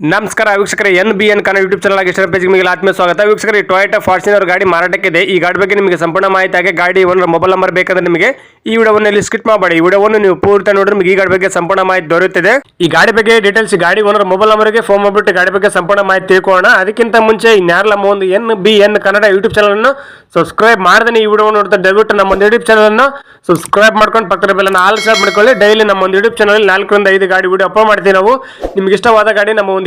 ನಮಸ್ಕಾರ ವೀಕ್ಷಕರೇ, N B N Kannada YouTube channel ಇಷ್ಟ ಪೇಜ್ ನಿಮಗೆ ಆತ್ಮೀಯ ಸ್ವಾಗತ. ವೀಕ್ಷಕರೇ ಟೊಯೋಟಾ ಫಾರ್ಚುನರ್ ಗಾಡಿ ಮಾರಾಟಕ್ಕಿದೆ. ಈ ಗಾಡಿ ಬಗ್ಗೆ ನಿಮಗೆ ಸಂಪೂರ್ಣ ಮಾಹಿತಿ ಆಗಿ ಗಾಡಿ ಓನರ್ ಮೊಬೈಲ್ ನಂಬರ್ ಬೇಕಾದ್ರೆ ನಿಮಗೆ ಈ ವಿಡಿಯೋವನ್ನು ಇಲ್ಲಿ ಸ್ಕಿಟ್ ಮಾಡಬೇಡಿ. ಈ ವಿಡಿಯೋವನ್ನು ನೀವು ಪೂರ್ತಿ ನೋಡಿದ್ರೆ ನಿಮಗೆ ಈ ಗಾಡಿ ಬಗ್ಗೆ ಸಂಪೂರ್ಣ ಮಾಹಿತಿ ದೊರೆಯುತ್ತದೆ. ಈ ಗಾಡಿ ಬಗ್ಗೆ ಡೀಟೇಲ್ಸ್ ಗಾಡಿ ಓನರ್ ಮೊಬೈಲ್ ನಂಬರ್ಗೆ ಫೋನ್ ಮಾಡಿಬಿಟ್ಟು ಗಾಡಿ ಬಗ್ಗೆ ಸಂಪೂರ್ಣ ಮಾಹಿತಿ ತಿಳ್ಕೊಳ್ಳೋಣ. ಅದಕ್ಕಿಂತ ಮುಂಚೆ ನಮ್ಮ ಒಂದು N B N Kannada YouTube channel ಅನ್ನು ಸಬ್ಸ್ಕ್ರೈಬ್ ಮಾಡದೇ ಈ ವಿಡಿಯೋ ನೋಡ್ತಾ ದಯವಿಟ್ಟು ನಮ್ಮ ಒಂದು ಯೂಟ್ಯೂಬ್ ಚಾನಲನ್ನು ಸಬ್ಸ್ಕ್ರೈಬ್ ಮಾಡ್ಕೊಂಡು ಪಕ್ಕದ ಬೆಲ್ಲನ್ನು ಆಲ್ ಸಬ್ ಮಾಡ್ಕೊಳ್ಳಿ. ಡೈಲಿ ನಮ್ಮ ಒಂದು ಯೂಟ್ಯೂಬ್ ಚಾನಲ್ ನಾಲ್ಕರಿಂದ ಐದು ಗಾಡಿ ವಿಡಿಯೋ ಅಪ್ಲೋಡ್ ಮಾಡ್ತೀವಿ ನಾವು. ನಿಮ್ಗೆ ಇಷ್ಟವಾದ ಗಾಡಿ ನಮ್ಮ ಒಂದು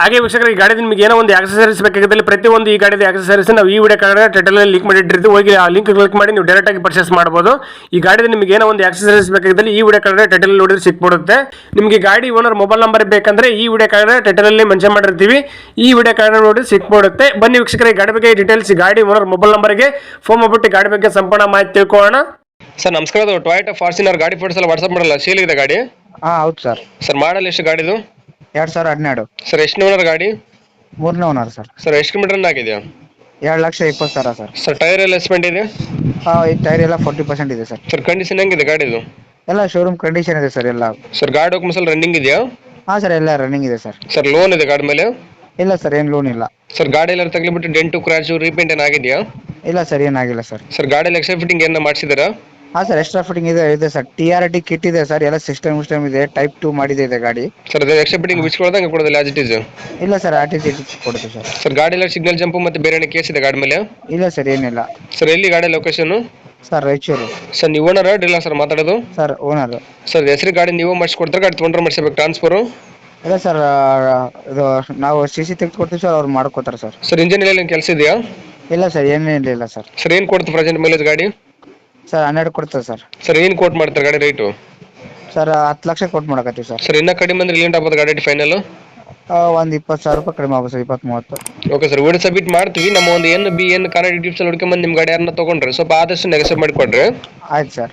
ಹಾಗೆ ವೀಕ್ಷಕರು ಈ ಗಾಡಿ ನಿಮಗೆ ಏನೋ ಒಂದು ಆಕ್ಸಸರೀಸ್ ಬೇಕಾಗಿದ್ದಲ್ಲಿ ಪ್ರತಿಯೊಂದು ಈ ಗಾಡಿದ ಆಕ್ಸಸರೀಸ್ ನಾವು ಈ ವಿಡಿಯೋ ಕಾರ್ಡ್ ಟೈಟಲ್ ಲಿಂಕ್ ಮಾಡಿಟ್ಟಿರ್ತೀವಿ ಹೋಗಿ ಆ ಲಿಂಕ್ ಕ್ಲಿಕ್ ಮಾಡಿ ನೀವು ಡೈರೆಕ್ಟ್ ಆಗಿ ಪರ್ಚೇಸ್ ಮಾಡಬಹುದು ಈ ಗಾಡಿದ ನಿಮಗೆ ಏನೋ ಒಂದು ಆಕ್ಸಸರೀಸ್ ಬೇಕಾಗಿದ್ದಲ್ಲಿ ಈ ವಿಡಿಯೋ ಕಾರ್ಡ್ ಟೈಟಲ್ ನೋಡಿದ್ರೆ ಸಿಕ್ಬಿಡುತ್ತೆ. ನಿಮಗೆ ಗಾಡಿ ಓನರ್ ಮೊಬೈಲ್ ನಂಬರ್ ಬೇಕಂದ್ರೆ ಈ ವಿಡಿಯೋ ಕಾರ್ಡ್ ಟೈಟಲ್ ಅಲ್ಲಿ ಮೆನ್ಷನ್ ಮಾಡಿರ್ತೀವಿ. ಈ ವಿಡಿಯೋ ಕಾರ್ಡ್ ನೋಡಿ ಸಿಕ್ಬಿಡುತ್ತೆ. ಬನ್ನಿ ವೀಕ್ಷಕರ ಈ ಗಾಡಿ ಬಗ್ಗೆ ಡೀಟೇಲ್ಸ್ ಗಾಡಿ ಓನರ್ ಮೊಬೈಲ್ ನಂಬರ್ಗೆ ಫೋನ್ ಮಾಡ್ಬಿಟ್ಟು ಗಾಡಿ ಬಗ್ಗೆ ಸಂಪೂರ್ಣ ಮಾಹಿತಿ ತಿಳ್ಕೊಳ್ಳೋಣ. ಸರ್ ನಮಸ್ಕಾರ ಅದು ಟೊಯೋಟಾ ಫಾರ್ಚುನರ್ ಗಾಡಿ ಫೋಟೋಸ್ ಎಲ್ಲ ವಾಟ್ಸಪ್ ಮಾಡಲ್ಲ? ಸೇಲ್ ಇದೆ ಗಾಡಿ? ಹಾಂ ಹೌದು ಸರ್. ಸರ್ ಮಾಡಲ್ ಎಷ್ಟು ಗಾಡಿದು? ಎರಡು ಸಾವಿರ ಹನ್ನೆರಡು ಸರ್ ಎಷ್ಟು ಓನರ್ ಗಾಡಿ? ಮೂರನೇ ಓನರ್ ಸರ್. ಸರ್ ಎಷ್ಟು ಕಿಲೋಮೀಟರ್ ಆಗಿದೆಯಾ ಎರಡು ಲಕ್ಷ ಇಪ್ಪತ್ತು ಸಾವಿರ ಸರ್. ಸರ್ ಟೈರ್ ಎಲ್ಲ ಎಸ್ಪೆಂಟ್ ಇದೆ? ಹಾಂ ಈ ಟೈರ್ ಎಲ್ಲ ಫೋರ್ಟಿ ಪರ್ಸೆಂಟ್ ಇದೆ ಸರ್. ಸರ್ ಕಂಡೀಷನ್ ಹೆಂಗಿದೆ ಗಾಡಿದು? ಎಲ್ಲ ಶೋರೂಮ್ ಕಂಡೀಷನ್ ಇದೆ ಸರ್ ಎಲ್ಲ. ಸರ್ ಗಾಡಿ ಹೋಗಿ ಎಲ್ಲ ರನ್ನಿಂಗ್ ಇದೆಯಾ? ಹಾಂ ಸರ್ ಎಲ್ಲ ರನ್ನಿಂಗ್ ಇದೆ ಸರ್. ಸರ್ ಲೋನ್ ಇದೆ ಗಾಡಿ ಮೇಲೆ? ಇಲ್ಲ ಸರ್ ಏನು ಲೋನ್ ಇಲ್ಲ. ಸರ್ ಗಾಡಿ ಎಲ್ಲ ತಗ್ಲಿಬಿಟ್ಟು ಡೆಂಟು ಕ್ರಾಚು ರೀಪೇಂಟ್ ಏನಾಗಿದೆಯಾ ಇಲ್ಲ ಸರ್ ಏನಾಗಿಲ್ಲ ಸರ್. ಸರ್ ಗಾಡಿಯಲ್ಲಿ ಎಕ್ಸ್ಟ್ರಾ ಫಿಟ್ಟಿಂಗ್ ಏನ ಮಾಡಿಸಿದಾರಾ ಹಾಂ ಸರ್ ಎಕ್ಸ್ಟ್ರಾ ಫಿಟ್ಟಿಂಗ್ ಇದೆ ಇದೆ sir. T R T kit ಇದೆ ಸರ್ ಎಲ್ಲ ಸಿಸ್ಟಮ್ ಸಿಸ್ಟಮ್ ಇದೆ ಟೈಪ್ ಟೂ ಮಾಡಿದೆ ಇದೆ ಗಾಡಿ. ಸರ್ ಅದು ಎಕ್ಸ್ಟ್ರಾ ಫಿಟ್ಟಿಂಗ್ ಬಿಚ್ಕೊಳ್ದಂಗೆ ಕೊಡೋದಿಲ್ಲ ಆಸ್ ಇಟ್ ಇಸ್ ಇಲ್ಲ ಸರ್ ಆರ್ ಟಿ ಟಿ ಕೊಡ್ತೀವಿ ಸರ್. ಸರ್ ಗಾಡಿ ಎಲ್ಲ ಸಿಗ್ನಲ್ ಜಂಪ್ ಮತ್ತೆ ಬೇರೆ ಕೇಸ್ ಇದೆ ಗಾಡಿ ಮೇಲೆ? ಇಲ್ಲ ಸರ್ ಏನಿಲ್ಲ. ಸರ್ ಎಲ್ಲಿ ಗಾಡಿ ಲೊಕೇಶನ್ ಸರ್ ರಾಯಚೂರು. ಸರ್ ನೀವು ಓನರ್ ಇಲ್ಲ ಸರ್ ಮಾತಾಡೋದು? ಸರ್ ಓನರ್ ಸರ್ ಹೆಸರು ಗಾಡಿ ನೀವು ಮಾಡಿಸ್ಕೊಡ್ತಾರೆ ಗಾಡಿ ತೊಗೊಂಡ್ರೆ ಮಾಡಿಸ್ಬೇಕು ಟ್ರಾನ್ಸ್ಫರ್ ಇಲ್ಲ ಸರ್ ಇದು ನಾವು ಸಿ ಸಿ ತೆಗೆದು ಕೊಡ್ತೀವಿ ಸರ್ ಅವ್ರು ಮಾಡ್ಕೊತಾರೆ ಸರ್. ಸರ್ ಇಂಜಿನ್ ಎಲ್ಲ ಕೆಲಸ ಇದೆಯಾ? ಇಲ್ಲ ಸರ್ ಏನೇನಿಲ್ಲ ಇಲ್ಲ ಸರ್. ಸರ್ ಏನು ಕೊಡ್ತು ಪ್ರೆಸೆಂಟ್ ಮೈಲೇಜ್ ಗಾಡಿ? ಸರ್ ಹನ್ನೆರಡು ಕೊಡ್ತದೆ ಸರ್. ಸರ್ ಏನು ಕೋಟ್ ಮಾಡ್ತಾರೆ ಗಾಡಿ ರೇಟು ಸರ್ ಹತ್ತು ಲಕ್ಷ ಕೋಟ್ ಮಾಡಕತ್ತೀವಿ ಸರ್. ಸರ್ ಇನ್ನೂ ಕಡಿಮೆ ಅಂದ್ರೆ ಏನು ಆಗ್ಬೋದು ಗಾಡಿ ಫೈನಲ್ ಒಂದು ಇಪ್ಪತ್ತು ಸಾವಿರ ರೂಪಾಯಿ ಕಡಿಮೆ ಆಗುತ್ತೆ ಸರ್ ಇಪ್ಪತ್ತು ಮೂವತ್ತು ಓಕೆ ಸರ್ ವಿಡಿಯೋ ಸಬ್ಮಿಟ್ ಮಾಡ್ತೀವಿ. ನಮ್ಮ ಒಂದು ಏನು B N Kannada YouTube channel ಹುಡ್ಕೊಂಬಂದು ನಿಮ್ಮ ಗಾಡಿ ಯಾರನ್ನ ತೊಗೊಂಡ್ರೆ ಸ್ವಲ್ಪ ಆದಷ್ಟು ನೆಗೆಸಬ್ ಮಾಡಿಕೊಡ್ರಿ. ಆಯ್ತು ಸರ್.